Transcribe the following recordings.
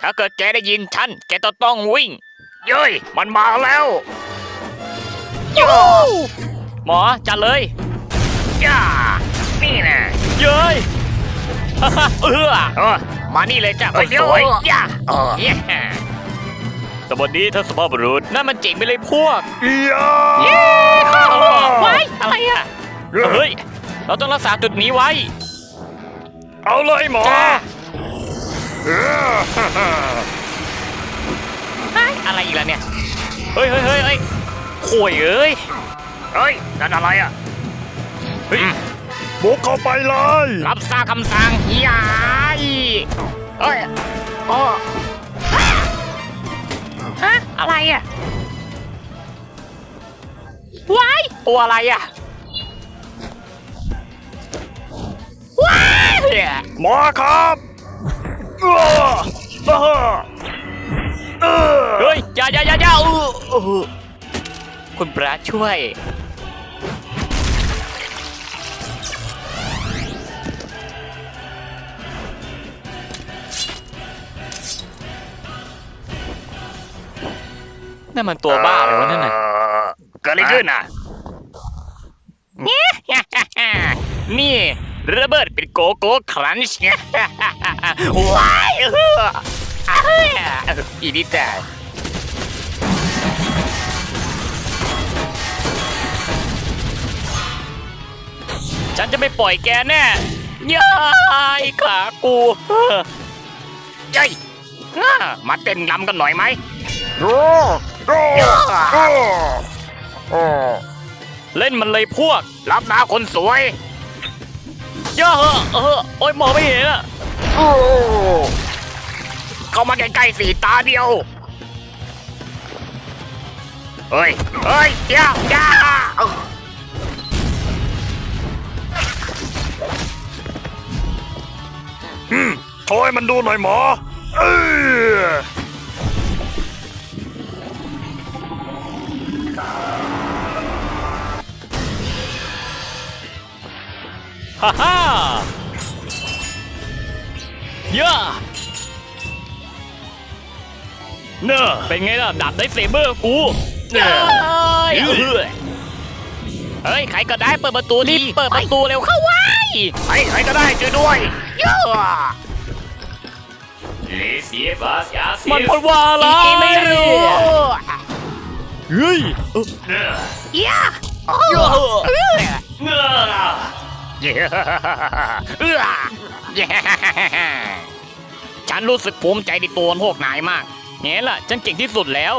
ถ้าเกิดแกได้ยินฉัน แกจะต้องวิ่ง เย้ย มันมาแล้วโย่หมอจัดเลยย่านี่นะเย้ยเออเออมานี่เลยจ้ะคนสวยย่าเออเย้สวัสดีท่านสภาพบุรุษนั่นมันเจ๋งไปเลยพวกยาเย้ไว้อะไรอะเฮ้ย เราต้องรักษาจุดนี้ไว้ เอาเลยหมอจ้าเออเฮ้ยอะไรอีกแล้วเนี่ย เฮ้ยเฮ้ยเฮ้ยเฮ้ยข่วยเอ้ย เฮ้ย นั่นอะไรอะ เฮ้ย บุกเข้าไปเลย รับทราบคำสั่งยายเฮ้ยโอ้ฮะ อะไรอะว้ายตัวอะไรอะว้ายหมอครับเออ เออเออเฮ้ยอย่าอย่าอย่าอย่าอู้อู้คุณพระช่วย นั่นมันตัวบ้าเลยวะนั่นน่ะเกิดอะไรขึ้นอะ นี่ระเบิดเป็นโกโก้ครันช์ว้ายเอออีนี่แต่ฉันจะไม่ปล่อยแกแน่ยายขากูเย้ยอ่ามาเต้นรำกันหน่อยไหมโอ้โอ้โอ้เล่นมันเลยพวก รับหน้าคนสวยยอะเหอะเออโอ้ยมองไม่เห็นอะ เข้ามาใกล้ๆสีตาเดียว เฮ้ย เฮ้ยอย่าอย่าอืมโชว์ให้มันดูหน่อยหมอ เออฮ่าฮ่าเยอะ เนอะเป็นไงล่ะดาบไดเซเบอร์กูเนอะเฮ้ยเฮ้ยใครก็ได้เปิดประตูรีบเปิดประตูเร็วเข้าไว้ใครใครก็ได้ช่วยด้วยเยอะมันพูดว่าอะไรไม่รู้เฮ้ยเยอะเยอะเอื้อเอื้อเอื้อฉันรู้สึกภูมิใจในตัวพวกนายมาก เนี่ยล่ะ ฉันเก่งที่สุดแล้ว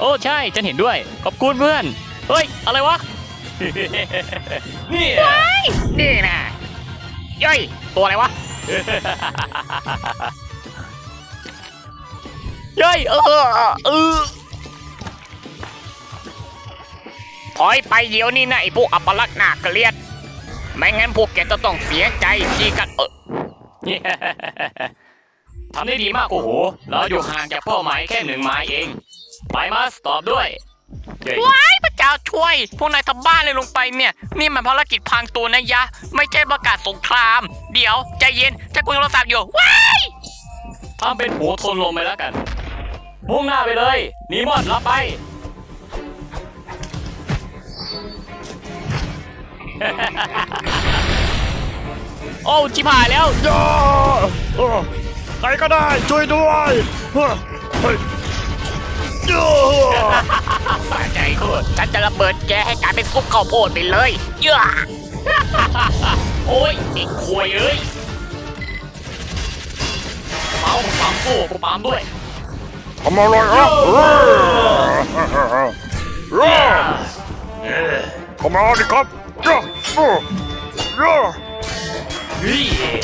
โอ้ใช่ ฉันเห็นด้วย ขอบคุณเพื่อน เฮ้ย อะไรวะ นี่นี่นะเย้ยตัวอะไรวะเย้ยเออเออถอยไปเดี๋ยวนี้นะไอ้พวกอัปลักษณ์หน้าเกลียด ไม่งั้นพวกแกจะต้องเสียใจที่กันเออ ทำได้ดีมากโอ้โห เราอยู่ห่างจากเป้าหมายแค่หนึ่งไม้เอง ไปมาสตอบด้วยว้ายพระเจ้าช่วย พวกนายทำบ้านเลยลงไปเนี่ย นี่มันภารกิจพรางตัวนะยะ ไม่ใช่ประกาศสงคราม เดี๋ยว ใจเย็นจะคุยโทรศัพท์อยู่ ว้ายทำเป็นหัวทนลงไปแล้วกัน มุ่งหน้าไปเลยหนีหมดรับไป โอ้ชิบหายแล้วยาเออ ใครก็ได้ช่วยด้วยเฮ้ยเฮ้ยยาสะใจโคตรฉันจะระเบิดแกให้กลายเป็นซุปข้าวโพดไปเลยเยอะ โอ้ยไอ้ควยเอ้ยเมามปั๊มสู้กูปั๊มด้วย ทำอะไรอะเออเออเข้ามาดิครับยาเออยา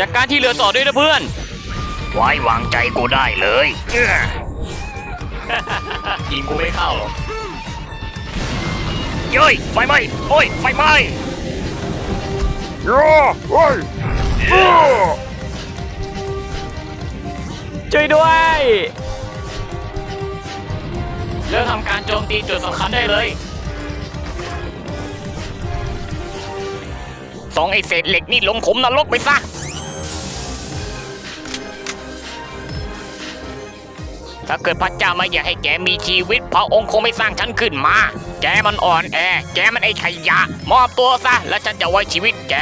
จัดการที่เหลือต่อด้วยนะเพื่อน ไว้วางใจกูได้เลยยิงกูไม่เข้าหรอกเย้ยไฟไหม้โอ้ยไฟไหม้ยาเฮ้ยเออช่วยด้วยเริ่มทำการโจมตีจุดสำคัญได้เลยสองไอเศษเหล็กนี่ลงขุมนรกไปซะ ถ้าเกิดพระเจ้าไม่อยากให้แกมีชีวิต พระองค์คงไม่สร้างฉันขึ้นมา แกมันอ่อนแอ แกมันไอ้ขยะ มอบตัวซะ แล้วฉันจะไว้ชีวิตแก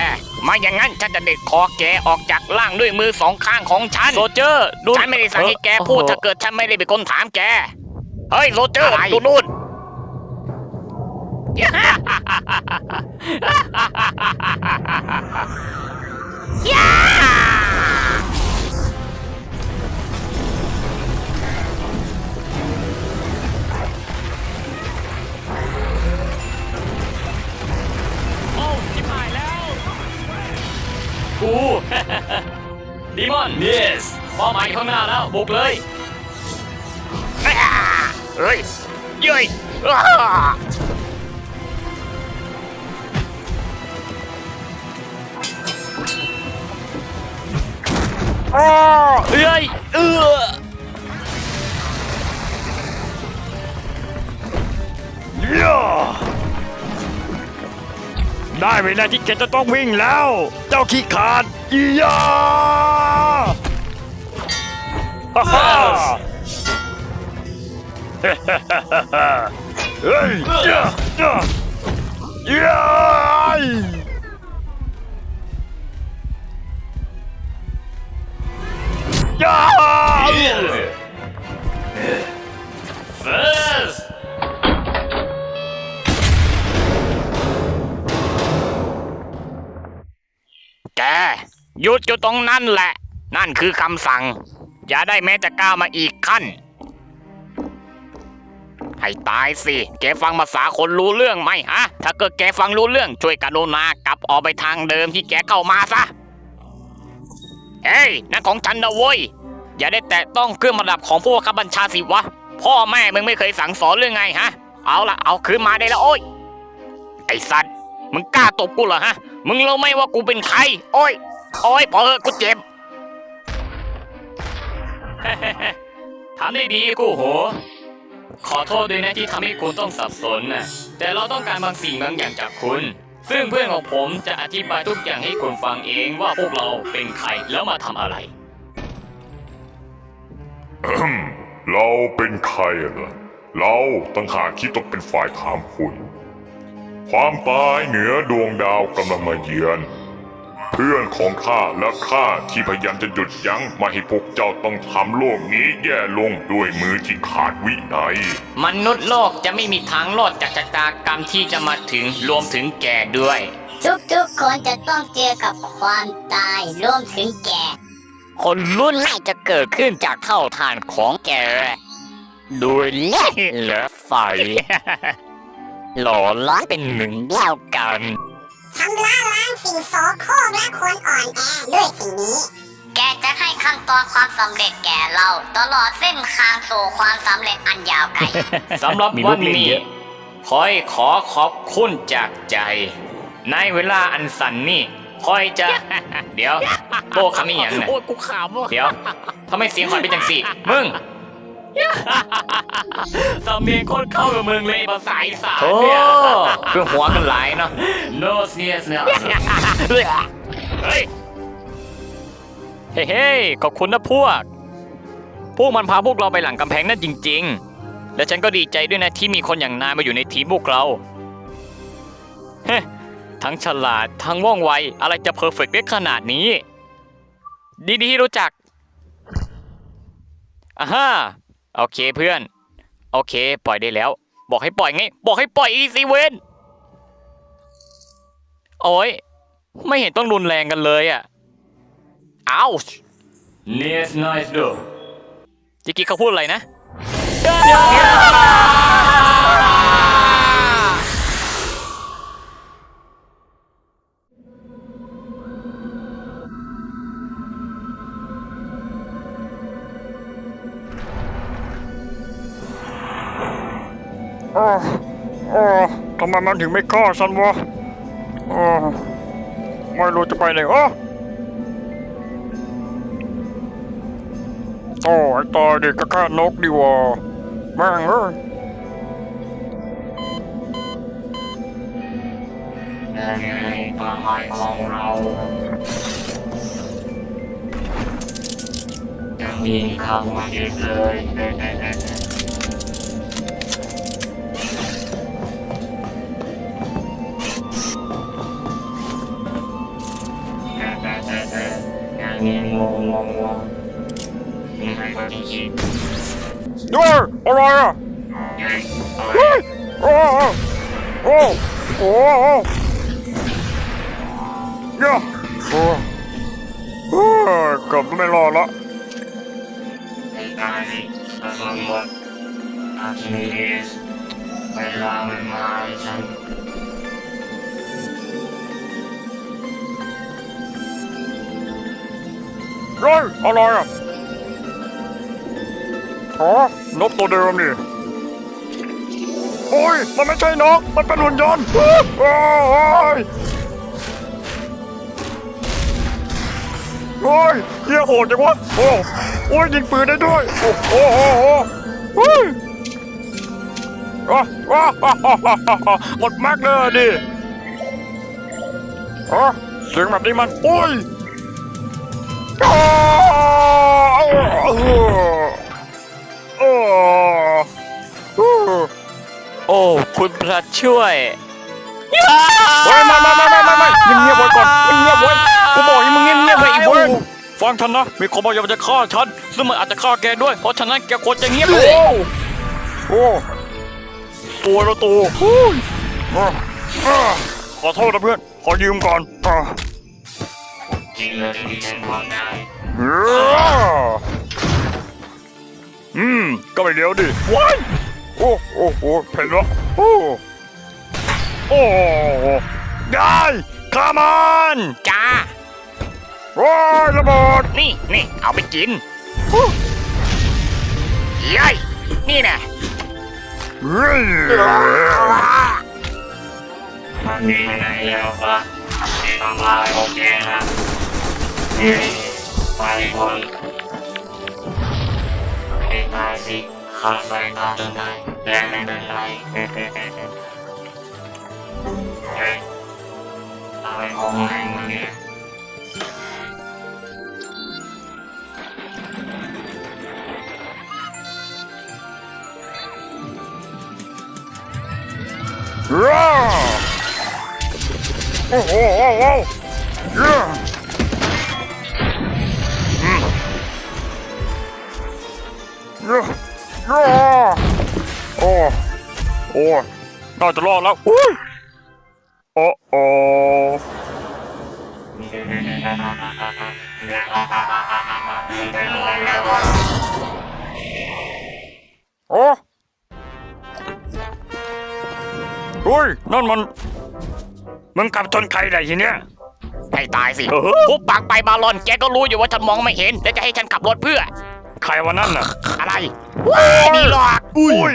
ไม่อย่างนั้นฉันจะเด็ดคอแกออกจากร่างด้วยมือสองข้างของฉัน โซเจอร์ดูฉันไม่ได้สั่งให้แกพูด ถ้าเกิดฉันไม่ได้เป็นคนถามแก เฮ้ยโซเจอร์ดูนู่นโดีมอนเยสเป้าหมายอยู่ข้างหน้าแล้วบุกเลยเฮ้ยเย้ยอ้าอ้าเอ้ยเออ ได้เวลาที่แกจะต้องวิ่งแล้ว เจ้าขี้ขาดย่าฮ่าฮ่าเฮ้ยย่าย่าย่าย่าเฟิร์สแหยุดอยู่ตรงนั้นแหละ นั่นคือคำสั่ง อย่าได้แม้จะก้าวมาอีกขั้น ให้ตายสิ แกฟังภาษาคนรู้เรื่องไหมฮะ ถ้าเกิดแกฟังรู้เรื่องช่วยกรุณากลับออกไปทางเดิมที่แกเข้ามาซะ เฮ้ย นั่นของฉันนะเว้ย อย่าได้แตะต้องเครื่องประดับของผู้บังคับบัญชาสิวะ พ่อแม่มึงไม่เคยสั่งสอนเรื่องไงฮะ เอาละเอาคืนมาได้แล้วโอ้ย ไอ้สัตว์ มึงกล้าตบกูเหรอฮะ มึงรู้ไหมว่ากูเป็นใคร โอ้ย โอ้ยพอเถอะกูเจ็บ ทำได้ดีกูโห ขอโทษด้วยนะที่ทำให้คุณต้องสับสนนะแต่เราต้องการบางสิ่งบางอย่างจากคุณ ซึ่งเพื่อนของผมจะอธิบายทุกอย่างให้คุณฟังเองว่าพวกเราเป็นใครแล้วมาทำอะไร เราเป็นใครเหรอเราตั้งหากที่ต้องเป็นฝ่ายถามคุณ ความตายเหนือดวงดาวกำลังมาเยือน เพื่อนของข้าและข้าที่พยายามจะหยุดยั้งไมาให้พวกเจ้าต้องทำโลกนี้แย่ลงด้วยมือที่ขาดวินัย มนุษย์โลกจะไม่มีทางรอดจากชะตากรรมที่จะมาถึงรวมถึงแกด้วย ทุกๆคนจะต้องเจอกับความตายรวมถึงแก่ คนรุ่นแรกจะเกิดขึ้นจากเท่าทานของแกโดยแล่และไฟ หล่อล้ายเป็นหนึ่งเดียวกันชำระล้างสิ่งโสโครกและคนอ่อนแอด้วยสิ่งนี้ แกจะให้ขั้นตอนความสำเร็จแก่เราตลอดเส้นทางสู่ความสำเร็จอันยาวไกล สำหรับมีวันลูกเล่นนี้เยอะ คอยขอขอบคุณจากใจ ในเวลาอันสั้นนี่คอยจะ เดี๋ยวโบคำนี้อย่างน่ะโอ้ยกูขำว่ะเดี๋ยวทำไมเสียงคอยเป็นจังสี่ มึง สำเนียงโคตรเข้ากับมึงเลยภาษาอีสานเนี่ย คือหัวกันหลายเนาะ no serious เนาะเฮ้ยเฮ้เฮ้ขอบคุณนะพวก พวกมันพาพวกเราไปหลังกำแพงนั่นจริง ๆ และฉันก็ดีใจด้วยนะที่มีคนอย่างนายมาอยู่ในทีมพวกเราเฮ้ทั้งฉลาดทั้งว่องไว อะไรจะเพอร์เฟกต์ได้ขนาดนี้ ดีดีที่รู้จักอ่าฮะ โอเคเพื่อน โอเค ปล่อยได้แล้ว บอกให้ปล่อยไง บอกให้ปล่อยอีซีเวนโอ้ยไม่เห็นต้องรุนแรงกันเลยอะอ้าว Nice nice do จิกกี้เขาพูดอะไรนะำไมมันถึงไม่ฆ่าฉันวะโอ้ไม่รู้จะไปไหนอ๋อโอ้ไอ้ตายเดิก็แค่นกดีวะแม่งเอ้ยเป้าหมายของเราจะมีคำว่าเยอย่างนี้ ดเฮ้ยอะไรอะเฮ้ยอะไรเฮ้ยโอ้โอ้โอ้โอ้เนี่ยโอ้เฮ้ยเกือบไม่รอดละไอ้ตายสิกระสุนหมดอาทิตย์เวลามันมาให้ฉัน เฮ้ยอะไรอะอ๋อนกตัวเดิมนี่ โอ้ย มันไม่ใช่นก มันเป็นหุ่นยนต์โอ้ยโอ้ยเฮียโหดจังวะ โอ้โอ้ยยิงปืนได้ด้วย โอ้โอ้โอ้โอ้เฮ้ยว้าว้าฮ่าฮ่าฮ่าฮ่าหมดแม็กเลยดิอ๋อเสียงแบบนี้มัน โอ้ย โอ้ คุณพระช่วยเฮ้ยไม่ไม่ไม่ไม่ไม่ไม่เงียบๆไว้ก่อนเงียบๆไว้กูบอกให้มึงเงียบๆไว้ไอ้เว้ยฟังฉันนะ มีคนบอกอยากจะฆ่าฉัน ซึ่งมันอาจจะฆ่าแกด้วย เพราะฉะนั้นแกควรจะเงียบเลยโอ้ตัวละตัวอุ้ยอะอะขอโทษนะเพื่อน ขอยืมก่อนอะ จริงเลยที่ฉันบอกได้เอ้ออืม ก็ไม่เลี้ยวดิว้ายโอ้โอ้โอ้เผ็ดละโอ้โอ้ได้คามันจ้าว้ายระเบิดนี่นี่เอาไปกินยัยนี่นะเฮ้ยมันมีอะไรแล้วปะที่ทำลายโอเคนะ เฮ้ยไปคนไอ้ตายสิข้าไปตามจนได้ น่าจะรอดแล้วอุ้ยโอ้โอ้โอ้เฮ้ยนั่นมัน มึงขับชนใครได้ทีเนี้ยให้ตายสิเออทุบปากไปบาลอนแกก็รู้อยู่ว่าฉันมองไม่เห็น แล้วจะให้ฉันขับรถเพื่อ ใครวะนั่นน่ะ อะไรว้ายนี่หรอกอุ้ย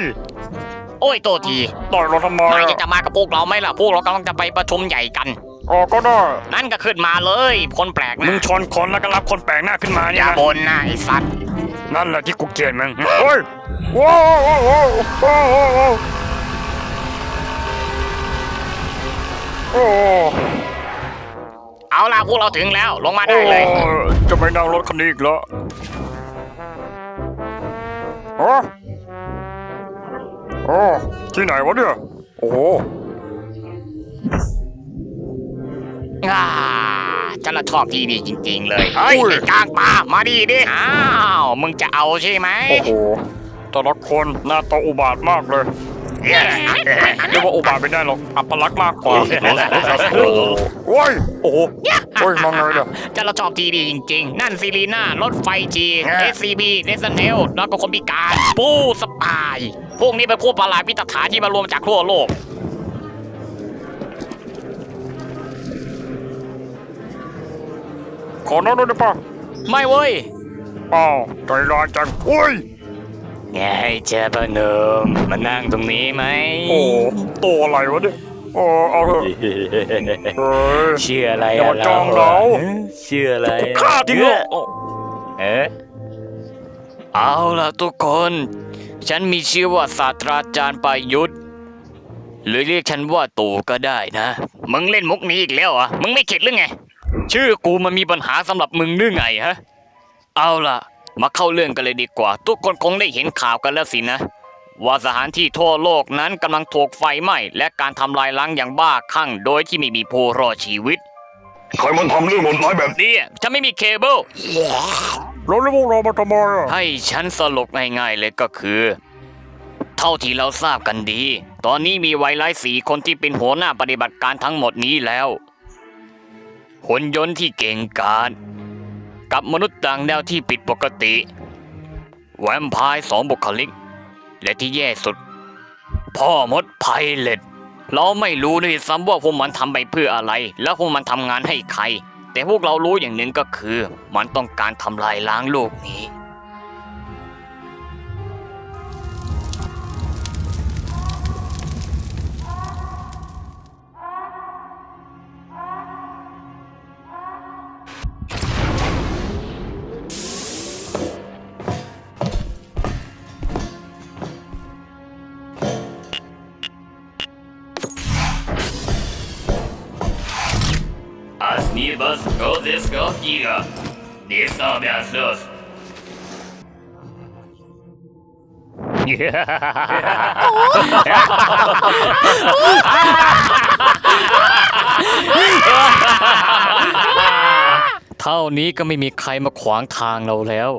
โอ้ยโตทีต่อยเราทำไมนายอะจะจะมากับพวกเราไหมล่ะ พวกเรากำลังจะไปประชุมใหญ่กัน อ๋อก็ได้นั่นก็ขึ้นมาเลย คนแปลกหมึนะงชนคนแล้วก็รับคนแปลกหน้าขึ้นมาอเนี่ยย่านะบ่นนะไอ้สัตว์นั่นแหละที่กูเกลียดมึงโอ้ยว้าวว้าวว้าวว้าวว้าวว้าวโอ้เอาล่ะพวกเราถึงแล้วลงมาได้เลยโอ้จะไม่นั่งรถคันนี้อีกแล้วฮะ โอ้ที่ไหนวะเนี่ย โอ้โหอ่าฉันละชอบที่นี่จริง ๆ เลย เฮ้ยไอ้กลางป่ามาดีดิ อ้าว มึงจะเอาใช่ไหมโอ้โหแต่ละคนหน้าตาอุบาทมากเลยเย้เรียกว่าอุบาทไม่ได้หรอกอัปลักษณ์มากกว่าโอ้ยโอ้โหโอ้ยมาไงเนี่ย ฉันละชอบที่นี่จริง ๆ นั่นซีรีน่ารถไฟจี SCB เดซเนลแล้วก็คนพิการ ปูสปาย พวกนี้เป็นพวกประหลาดวิตฐานที่มารวมจากทั่วโลก ขอน้องด้วยได้ปะไม่เว้ยอ้าวใจร้ายจังโอ้ยไงเจ้าพนมมานั่งตรงนี้ไหม โอ้ตัวอะไรวะเนี่ยโอ้เอาเถอะเฮ้ยชื่ออะไรอย่าอะมาจ้องเราชื่ออะไรอะฆ่าทิ้งเลยโอ้เอ๊ะเอาล่ะทุกคน ฉันมีชื่อว่าศาสตราจารย์ประยุทธ์หรือเรียกฉันว่าตู่ก็ได้นะ มึงเล่นมุกนี้อีกแล้วเหรอมึงไม่เข็ดหรือไง ชื่อกูมันมีปัญหาสำหรับมึงหรือไงฮะ เอาล่ะ มาเข้าเรื่องกันเลยดีกว่า ทุกคนคงได้เห็นข่าวกันแล้วสินะ ว่าสถานที่ทั่วโลกนั้นกำลังถูกไฟไหม้และการทำลายล้างอย่างบ้าคลั่งโดยที่ไม่มีผู้รอดชีวิต ใครมันทำเรื่องมนร้ายแบบเนี่ยฉันไม่มีเคเบิล แล้วพวกเรามาทำไมอะให้ฉันสรุปง่ายๆเลยก็คือ เท่าที่เราทราบกันดี ตอนนี้มีไวรัสสีคนที่เป็นหัวหน้าปฏิบัติการทั้งหมดนี้แล้วหุ่นยนต์ที่เก่งกาจกับมนุษย์ต่างดาวที่ผิดปกติ แวมไพร์สองบุคลิก และที่แย่สุด พ่อมดไพเล็ตเราไม่รู้ด้วยซ้ำว่าพวกมันทำไปเพื่ออะไร แล้วพวกมันทำงานให้ใคร แต่พวกเรารู้อย่างหนึ่งก็คือ มันต้องการทำลายล้างโลกนี้ Als niebas Gottes Giga. Nächster Versus. เท่านี้ก็ไม่มีใครมาขวางทางเราแล้ว